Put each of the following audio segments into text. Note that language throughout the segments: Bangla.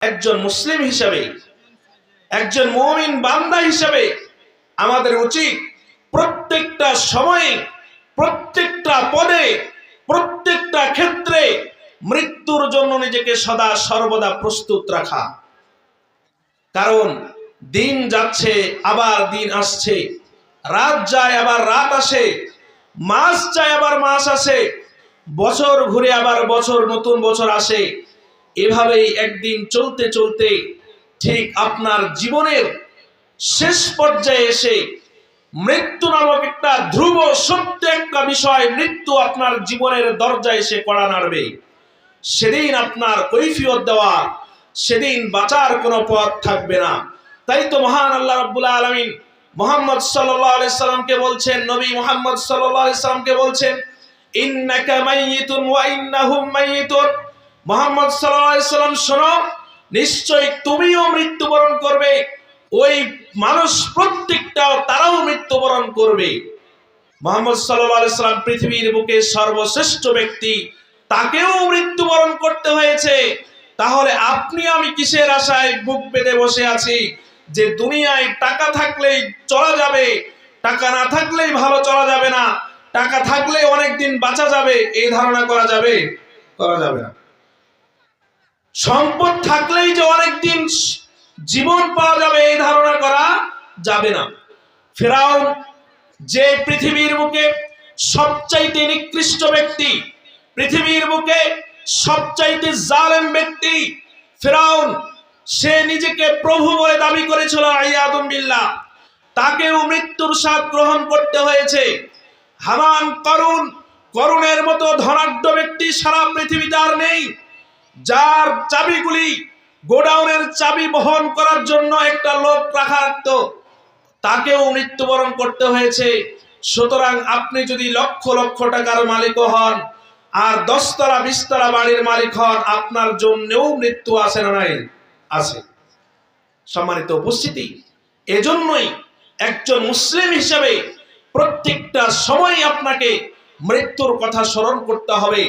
একজন মুসলিম হিসাবে, একজন মমিন বান্দা হিসাবে আমাদের উচিত প্রত্যেকটা সময়ে, প্রত্যেকটা পদে, প্রত্যেকটা ক্ষেত্রে মৃত্যুর জন্য নিজেকে সদা সর্বদা প্রস্তুত রাখা। কারণ দিন যাচ্ছে, আবার দিন আসছে। রাত যায়, আবার রাত আসে। মাস যায়, আবার মাস আসে। বছর ঘুরে আবার বছর, নতুন বছর আসে। এভাবেই একদিন চলতে চলতে ঠিক আপনার জীবনের শেষ পর্যায়ে এসে মৃত্যু নামক একটা ধ্রুব সত্য একটা বিষয় মৃত্যু আপনার জীবনের দরজায় এসে কড়া নাড়বে। সেদিন আপনার কৈফিয়ত দেওয়া, সেদিন বাঁচার কোনো পথ থাকবে না। তাই তো মহান আল্লাহ রাব্বুল আলামিন মোহাম্মদ আলাইহি সাল্লামকে বলছেন, নবী মোহাম্মদ আলাইহি সাল্লামকে বলছেন, ইন্নাকা মাইয়িতুন ওয়া ইন্নাহুম মাইয়িতুন। মোহাম্মদ সাল্লাম শোনো নিশ্চয় তুমিও মৃত্যুবরণ করবে। ওই মানুষ প্রত্যেকটাও তারাও মৃত্যুবরণ করবে। মোহাম্মদ সাল্লাম পৃথিবীর বুকে সর্বশ্রেষ্ঠ ব্যক্তি, তাকেও মৃত্যুবরণ করতে হয়েছে। তাহলে আপনি, আমি কিসের আশায় বুক বেঁধে বসে আছি? যে দুনিয়ায় টাকা থাকলেই চলা যাবে, টাকা না থাকলেই ভালো চলা যাবে না, টাকা থাকলে অনেক দিন বাঁচা যাবে, এই ধারণা করা যাবে? করা যাবে না। সম্পদ থাকলেই যে অনেক দিন জীবন পাওয়া যাবে, এই ধারণা করা যাবে না। ফেরাউন যে পৃথিবীর বুকে সবচাইতে নিকৃষ্ট ব্যক্তি, পৃথিবীর বুকে সবচাইতে জালেম ব্যক্তি ফেরাউন, সে নিজেকে প্রভু বলে দাবি করেছিল, আইয়াদুম বিল্লাহ। তাকেও মৃত্যুর স্বাদ গ্রহণ করতে হয়েছে। হামান, করুণ, করুণের মতো ধনাঢ্য ব্যক্তি সারা পৃথিবীতে আর নেই। যার চাবিগুলি গোডাউনের চাবি বহন করার জন্য একটা লোক রাখা রাখতো, তাকেও মৃত্যুবরণ করতে হয়েছে। সুতরাং আপনি যদি লক্ষ লক্ষ টাকার মালিক হন আর দশতলা, বিশতলা বাড়ির মালিক হন, আপনার জন্যেও মৃত্যু আসে না নাই আছে সম্মানিত উপস্থিতি, এজন্যই একজন মুসলিম হিসেবে প্রত্যেকটা সময় আপনাকে মৃত্যুর কথা স্মরণ করতে হবে।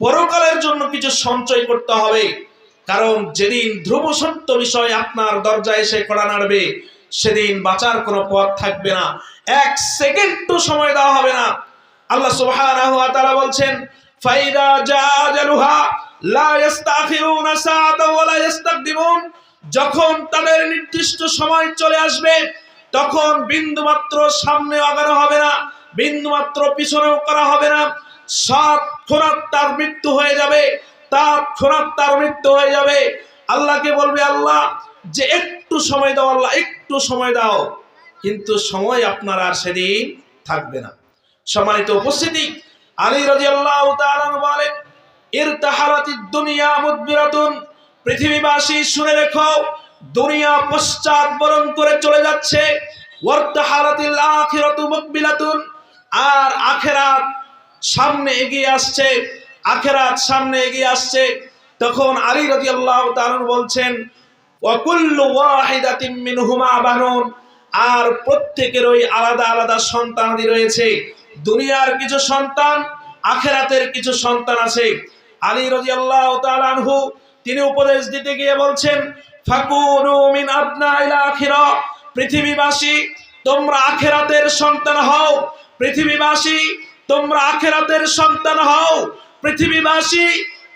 পরকালের জন্য কিছু সঞ্চয় করতে হবে। কারণ যেদিন ধ্রুব সত্য বিষয় আপনার দরজায় এসে কড়া নাড়বে, সেদিন বাঁচার কোনো পথ থাকবে না। এক সেকেন্ড সময় দেওয়া হবে না। আল্লাহ সুবহানাহু ওয়া তাআলা বলছেন, ফাইদা জাজালুহা লা ইস্তাখিরুনা সাআতাও ওয়া লা ইস্তাকদিমুন। যখন তাদের নির্দিষ্ট সময় চলে আসবে, তখন বিন্দুমাত্র সামনে আগানো হবে না, বিন্দুমাত্র পিছনেও করা হবে না। খোরাত তার মৃত্যু হয়ে যাবে খোরাত তার মৃত্যু হয়ে যাবে। আল্লাহকে বলবে, আল্লাহ, যে একটু সময় দাও, আল্লাহ, একটু সময় দাও। কিন্তু সময় আপনার আর সেদিন থাকবে না। সম্মানিত উপস্থিতি, আলী রাদিয়াল্লাহু তাআলা বলেন ইরতাহারাতিদ দুনিয়া মুদবিরাতুন, পৃথিবীবাসী শুনে রেখো, দুনিয়া পশ্চাৎ বরণ করে চলে যাচ্ছে, ওয়ারতাহারাতিল আখিরাতু মুকবিলাতুন আর আখেরাত সামনে এগিয়ে আসছে, আখেরাত সামনে এগিয়ে আসছে। তখন আলী রাদিয়াল্লাহু তাআলা বলছেন আর প্রত্যেকের ওই আলাদা আলাদা সন্তানাদি রয়েছে। দুনিয়ার কিছু সন্তান, আখেরাতের কিছু সন্তান আছে। আলী রাদিয়াল্লাহু তাআলা আনহু, তিনি উপদেশ দিতে গিয়ে বলছেন মিন আখিরা পৃথিবীবাসী, তোমরা আখেরাতের সন্তান হও। পৃথিবীবাসী তোমরা আখেরাতের সন্তান হও, পৃথিবীবাসী,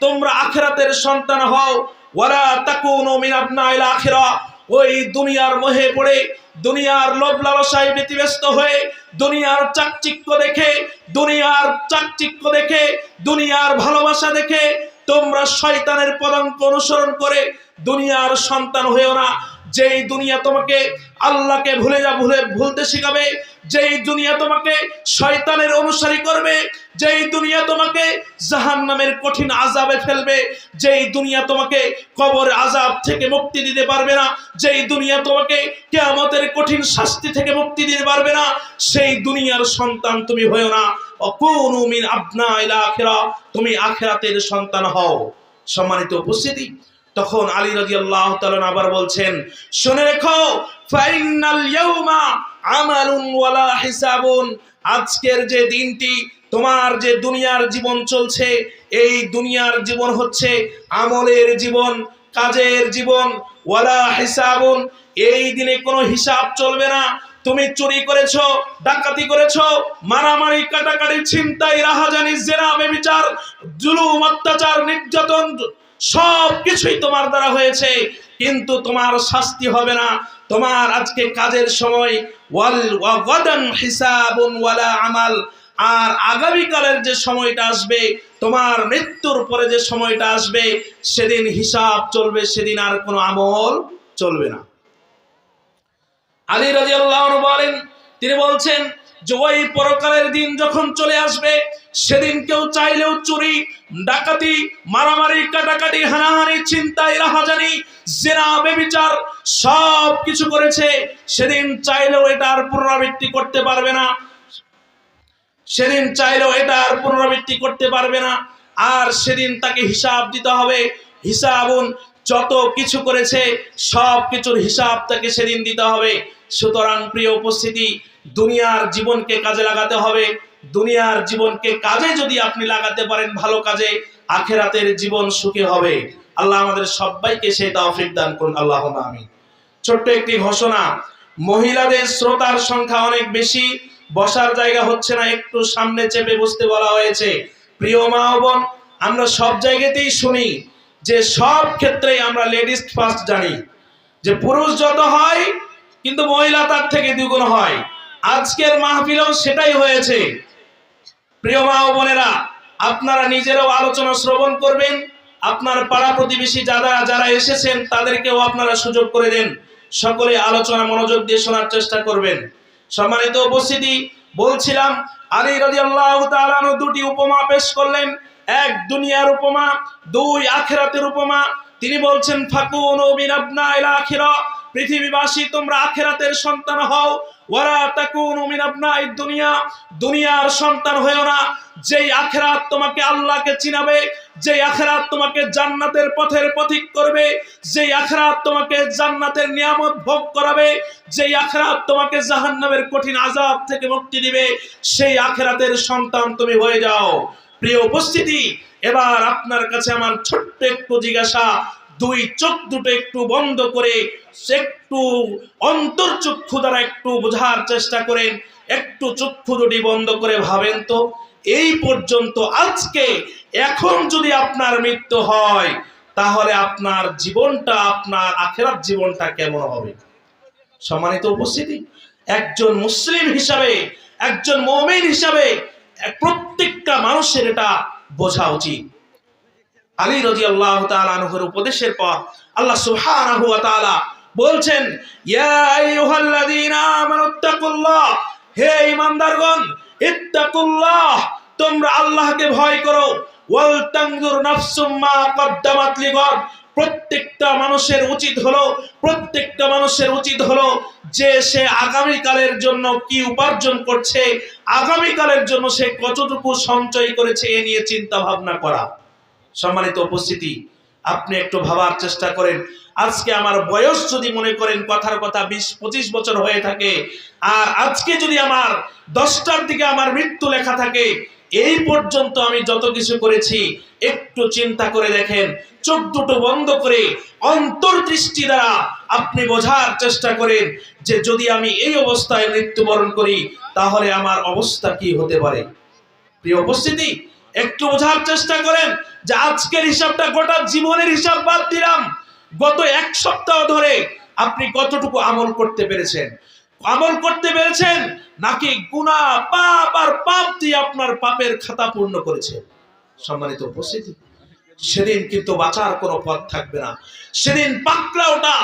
তোমরা আখেরাতের সন্তান হও। ওয়ালা তাকুনু মিন আবনাইল আখিরা ওই দুনিয়ার মোহে পড়ে, দুনিয়ার লোভ লালসায় ব্যতিব্যস্ত হয়ে, দুনিয়ার চাকচিক্য দেখে, দুনিয়ার চাকচিক্য দেখে, দুনিয়ার ভালোবাসা দেখে, তোমরা শয়তানের পদাঙ্ক অনুসরণ করে দুনিয়ার সন্তান হয়েও না। যেই দুনিয়া তোমাকে আল্লাহকে ভুলে যা, ভুলে, ভুলতে শিখাবে। যেই দুনিয়া তোমাকে শয়তানের অনুসারী করবে, যেই দুনিয়া তোমাকে জাহান্নামের কঠিন আজাবে ফেলবে, যেই দুনিয়া তোমাকে কবর আজাব থেকে মুক্তি দিতে পারবে না, যেই দুনিয়া তোমাকে কেয়ামতের কঠিন শাস্তি থেকে মুক্তি দিতে পারবে না, সেই দুনিয়ার সন্তান তুমি হয়েও না। অকুনু মিন আবনা ইলা আখিরা, তুমি আখেরাতের সন্তান হও। সম্মানিত উপস্থিতি তখন আলী রাদিয়াল্লাহু তাআলা আবার বলছেন, শুনে রেখো, ফাইনাল ওয়ালা আজকের যে দিনটি তোমার যে দুনিয়ার জীবন চলছে, এই দুনিয়ার জীবন হচ্ছে আমলের জীবন, কাজের জীবন, ওয়ালা হিসাবুন। এই দিনে কোনো হিসাব চলবে না। তুমি চুরি করেছ, ডাকাতি করেছ, মারামারি, কাটাকাটি, ছিনতাই, রাহাজানি, জেনা, বেবিচার, জুলুম, অত্যাচার, নির্যাতন সব কিছুই তোমার দ্বারা হয়েছে, কিন্তু তোমার শাস্তি হবে না। তোমার আজকে কাজের সময়, ওয়াল আমাল, আর আগামীকালের যে সময়টা আসবে, তোমার মৃত্যুর পরে যে সময়টা আসবে, সেদিন হিসাব চলবে, সেদিন আর কোনো আমল চলবে না। আলী রাজি আল্লাহ বলেন, তিনি বলছেন ওই পরকালের দিন যখন চলে আসবে, সেদিন কেউ চাইলেও চুরি, ডাকাতি, মারামারি, কাটাকাটি, হানাহানি চিন্তায় রাহাজানি, জেনা, বেবিচার সব কিছু করেছে, সেদিন চাইলেও এটার পুনরাবৃত্তি করতে পারবে না। সেদিন চাইলেও এটা আর পুনরাবৃত্তি করতে পারবে না। আর সেদিন তাকে হিসাব দিতে হবে। হিসাবুন যত কিছু করেছে, সব কিছুর হিসাব তাকে সেদিন দিতে হবে। সুতরাং প্রিয় উপস্থিতি দুনিয়ার জীবনকে কাজে লাগাতে হবে। দুনিয়ার জীবনকে কাজে যদি আপনি লাগাতে পারেন ভালো কাজে, আখেরাতের জীবন সুখী হবে। আল্লাহ আমাদের সবাইকে সেই তৌফিক দান করুন। আল্লাহ আমিন। ছোট্ট একটি ঘোষণা, মহিলাদের শ্রোতার সংখ্যা অনেক বেশি, বসার জায়গা হচ্ছে না, একটু সামনে চেপে বসতে বলা হয়েছে। প্রিয় মা বোন, আমরা সব জায়গাতেই শুনি যে সব ক্ষেত্রে আমরা লেডিস ফার্স্ট জানি। যে পুরুষ যত হয়, কিন্তু মহিলা তার থেকে দ্বিগুণ হয়। আজকের মাহফিলেও সেটাই হয়েছে। প্রিয় মা ও বোনেরা, আপনারা নিজেরাও আলোচনা শ্রবণ করবেন। আপনার পাড়া প্রতিবেশী যারা যারা এসেছেন, তাদেরকেও আপনারা সুযোগ করে দেন। সকলে আলোচনা মনোযোগ দিয়ে শোনার চেষ্টা করবেন। সম্মানিত উপস্থিতি, বলছিলাম, আলী তাআলা আনহু দুটি উপমা পেশ করলেন। এক, দুনিয়ার উপমা, দুই, আখিরাতের উপমা। তিনি বলছেন, ফাকুনু আখিরা। পৃথিবীবাসী, তোমরা আখিরাতের সন্তান হও। ওয়ালা তাকুনু মিন আবনাইদ দুনিয়া। দুনিয়ার সন্তান হয়েও না। যেই আখিরাত তোমাকে আল্লাহকে চিনাবে, যেই আখিরাত তোমাকে জান্নাতের পথের পথিক করবে, যেই আখিরাত তোমাকে জান্নাতের নিয়ামত ভোগ করাবে, যেই আখিরাত তোমাকে জাহান্নামের কঠিন আযাব থেকে মুক্তি দিবে, সেই আখিরাতের সন্তান তুমি হয়ে যাও। প্রিয় উপস্থিতি, এবার আপনার কাছে আমার ছোট্ট একটু জিজ্ঞাসা দুই চোখ দুটো একটু বন্ধ করে, একটু অন্তর্চক্ষু দ্বারা একটু বোঝার চেষ্টা করেন একটু চক্ষু দুটি বন্ধ করে ভাবেন তো, এই পর্যন্ত আজকে এখন যদি আপনার মৃত্যু হয়, তাহলে আপনার জীবনটা, আপনার আখেরাত জীবনটা কেমন হবে? সম্মানিত উপস্থিতি, একজন মুসলিম হিসাবে, একজন মমিন হিসাবে প্রত্যেকটা মানুষের এটা বোঝা উচিত। আলী রাজি আল্লাহ তাআলার উপদেশের পর আল্লাহ তাআলা বলছেন হে ঈমানদারগণ, ইত্তাকুল্লাহ, তোমরা আল্লাহকে ভয় করো। ওয়াল কদ্দামাত প্রত্যেকটা মানুষের উচিত হলো, প্রত্যেকটা মানুষের উচিত হলো যে সে আগামী কালের জন্য কি উপার্জন করছে আগামী কালের জন্য সে কতটুকু সঞ্চয় করেছে এ নিয়ে চিন্তা ভাবনা করা। সম্মানিত উপস্থিতি, আপনি একটু ভাবার চেষ্টা করেন। আজকে আমার বয়স যদি মনে করেন, কথার কথা বিশ পঁচিশ বছর হয়ে থাকে, আর আজকে যদি আমার দশটার দিকে আমার মৃত্যু লেখা থাকে, এই পর্যন্ত আমি যত কিছু করেছি, একটু চিন্তা করে দেখেন, চোখ দুটো বন্ধ করে অন্তর্দৃষ্টি দ্বারা আপনি বোঝার চেষ্টা করেন যে যদি আমি এই অবস্থায় মৃত্যুবরণ করি, তাহলে আমার অবস্থা কি হতে পারে। প্রিয় উপস্থিতি, একটু বোঝার চেষ্টা করেন যে আজকের হিসাবটা গোটা জীবনের হিসাব বাদ দিলাম। গত এক সপ্তাহ ধরে আপনি কতটুকু আমল করতে পেরেছেন? আমল করতে পেরেছেন নাকি গুনাহ পাপ আর পাপ দিয়ে আপনার পাপের খাতা পূর্ণ করেছেন সম্মানিত উপস্থিতি, সেদিন কিন্তু বাঁচার কোনো পথ থাকবে না। সেদিন পাকড়াওটা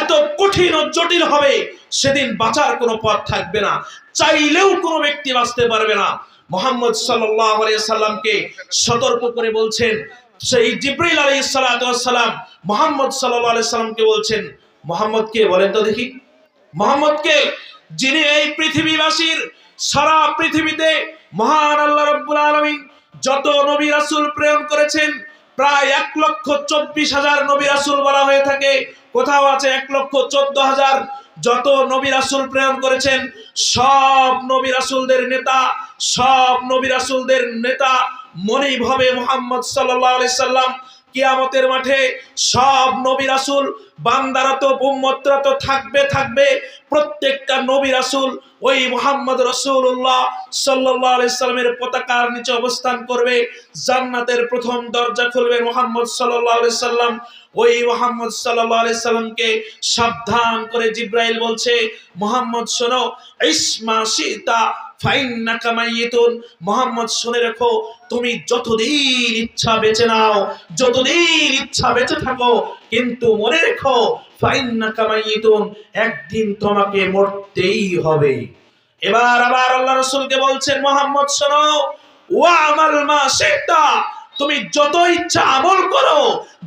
এত কঠিন ও জটিল হবে, সেদিন বাঁচার কোনো পথ থাকবে না। চাইলেও কোনো ব্যক্তি বাঁচতে পারবে না। মোহাম্মদ সাল্লামকে সতর্ক করে বলছেন, সেই জিব্রাইল আলাইহিস সালাম মোহাম্মদ সাল্লামকে বলছেন, মোহাম্মদ কে বলেন তো দেখি, মোহাম্মদ কে যিনি এই পৃথিবীবাসীর সারা পৃথিবীতে মহান আল্লাহ রাব্বুল আলামিন যত নবী রাসূল প্রেরণ করেছেন, প্রায় এক লক্ষ চব্বিশ হাজার নবী রাসূল বলা হয়ে থাকে, কোথাও আছে এক লক্ষ চোদ্দ হাজার যত নবী রাসুল প্রেরণ করেছেন, সব নবী রাসুলদের নেতা, সব নবী রাসুলদের নেতা মনিব মোহাম্মদ সাল্লাহ সাল্লাম কিয়ামতের মাঠে সব নবী রাসূল, বান্দারা তো, উম্মতরা তো থাকবে থাকবে। প্রত্যেকটা নবী রাসূল ওই মোহাম্মদ রসুল্লাহ সাল্লাহ আলাইসাল্লামের পতাকার নিচে অবস্থান করবে। জান্নাতের প্রথম দরজা খুলবে মোহাম্মদ সাল্লাম। ওই মোহাম্মদ সাল্লামকে সাবধান করে জিব্রাইল বলছে, মোহাম্মদ, শোনো, ইসমা সীতা একদিন তোমাকে মরতেই হবে। এবার আবার আল্লাহ রসুলকে বলছেন, মোহাম্মদ, শোনো আমাল মা সেটা তুমি যত ইচ্ছা আমল করো,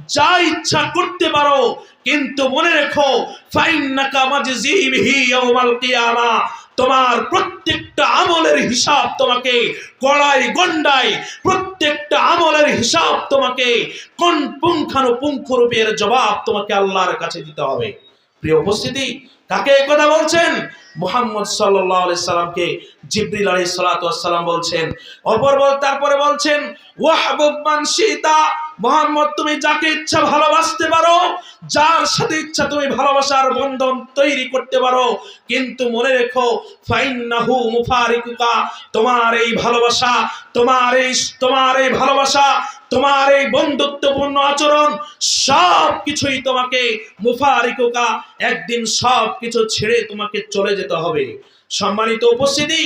যা ইচ্ছা করতে পারো, কিন্তু মনে রেখো তোমার প্রত্যেকটা আমলের হিসাব তোমাকে কড়াই গন্ডাই প্রত্যেকটা আমলের হিসাব তোমাকে কোন পুঙ্খানুপুঙ্খ রূপের জবাব তোমাকে আল্লাহর কাছে দিতে হবে। প্রিয় উপস্থিতি, কাকে কথা বলছেন? মোহাম্মদ সাল্লাহ সাল্লামকে জিব্রিল আলী সালাম বলছেন। অপর বল তারপরে বলছেন, ওয়াহবুব মান সীতা মোহাম্মদ, তুমি যাকে ইচ্ছা ভালোবাসতে পারো, যার সাথে ইচ্ছা তুমি ভালোবাসার বন্ধন তৈরি করতে পারো। কিন্তু মনে রেখো, ফাইন্নাহু মুফারিকুকা, তোমার এই ভালোবাসা, তোমার এই তোমার এই ভালোবাসা, তোমার এই বন্ধুত্বপূর্ণ আচরণ সব কিছুই তোমাকে মুফারিকুকা, একদিন সব কিছু ছেড়ে তোমাকে চলে যেতে হবে। সম্মানিত উপস্থিতি